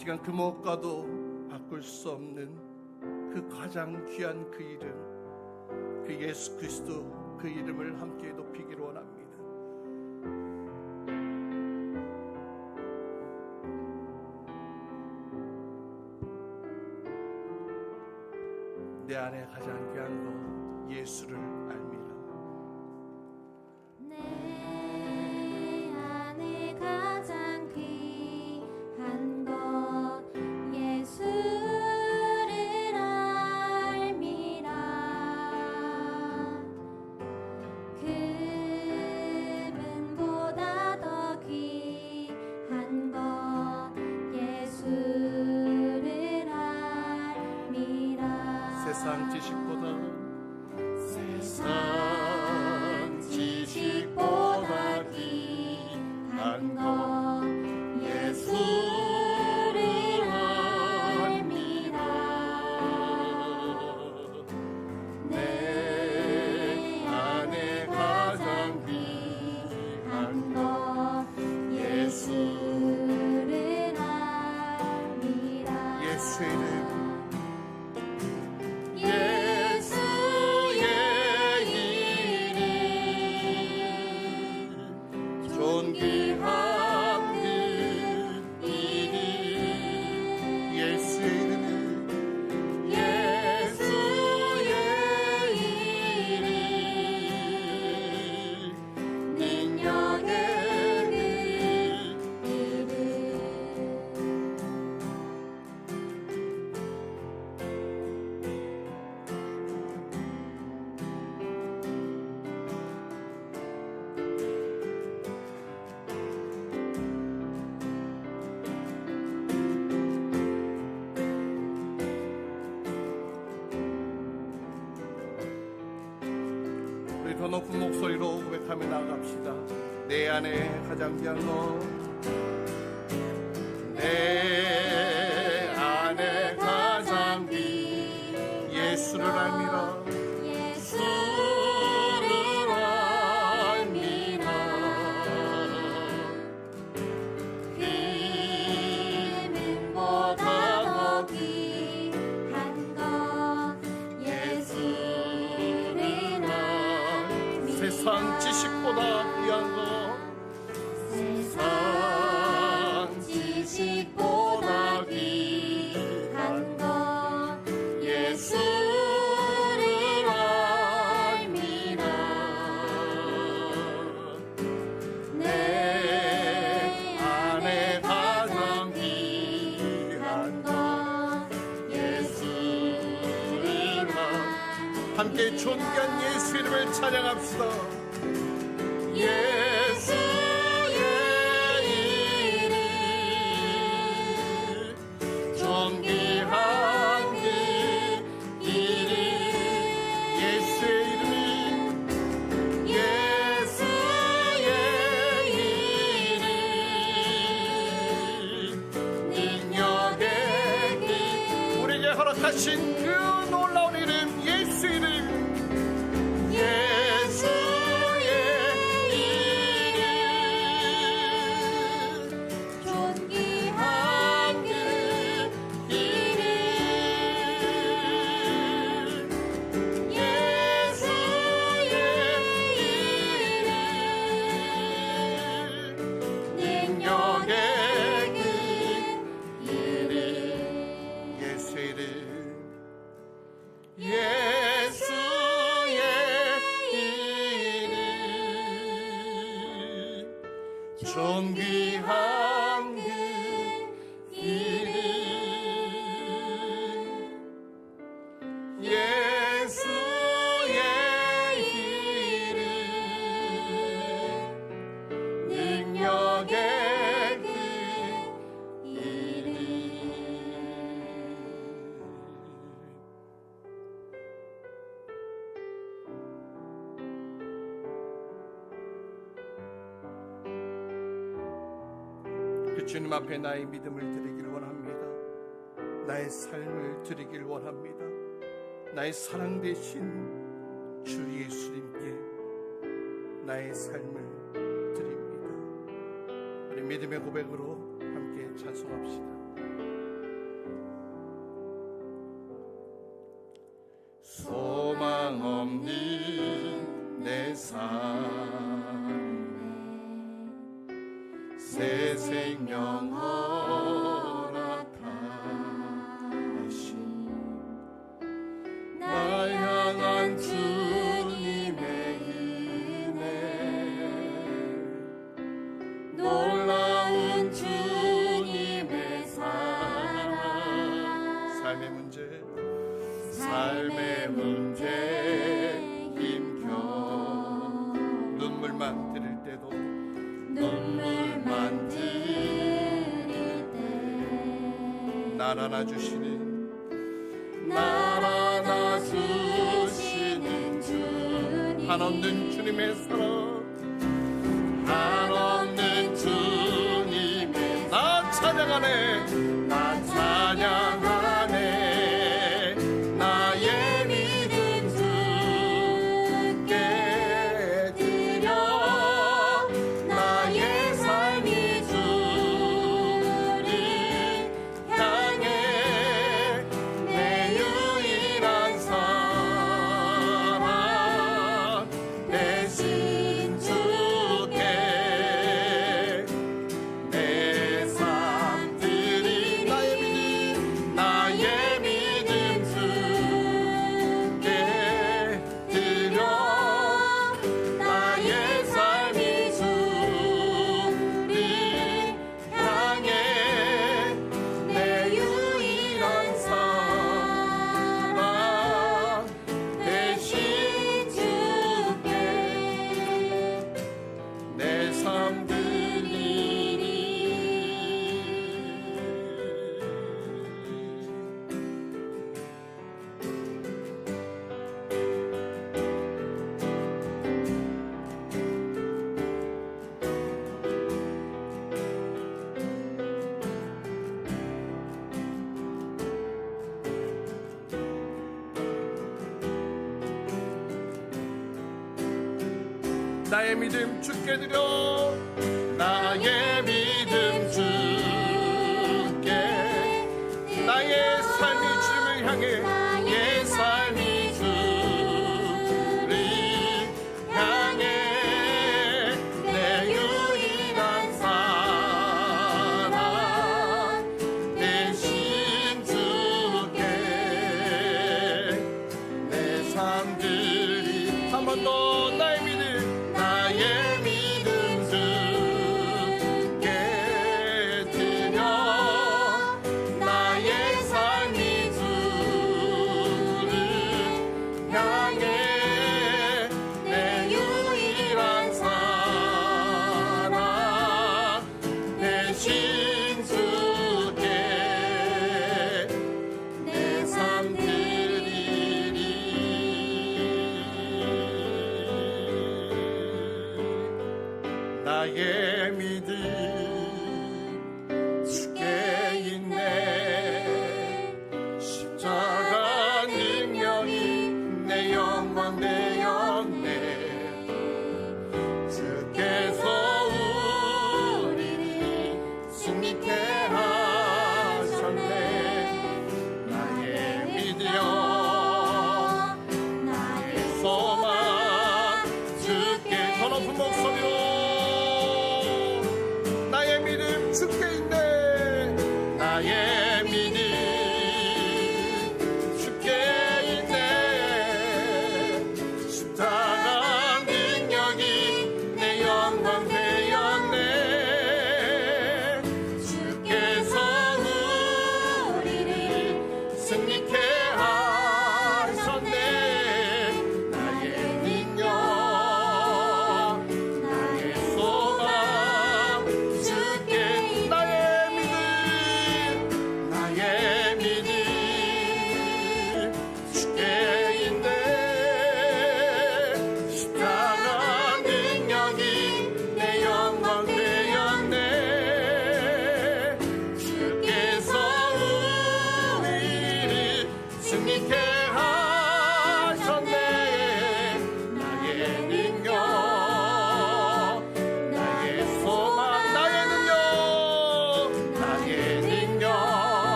시간 그 무엇과도 바꿀 수 없는 그 가장 귀한 그 이름 그 예수 그리스도 그 이름을 함께 높이기를 원합니다. 내 안에 가장 귀한 것 예수를 알미 높은 목소리로 고백하며 나갑시다. 내 안에 가장 귀한 것. 내 함께 존귀한 예수 이름을 찬양합시다. 이름. 존귀한 그이 존귀한 그 주님 앞에 나의 믿음을 드리길 원합니다. 나의 삶을 드리길 원합니다. 나의 사랑 대신 주 예수님께 나의 삶을 드립니다. 우리 믿음의 고백으로 함께 찬송합시다. 소망 없는 내 삶. 나아나 주시니. 나아나 주시는 주님. 한없는 주님의 사랑. 나의 믿음 주께 드려. 나의 믿음 주께. 나의 삶이 주을 향해 Miami.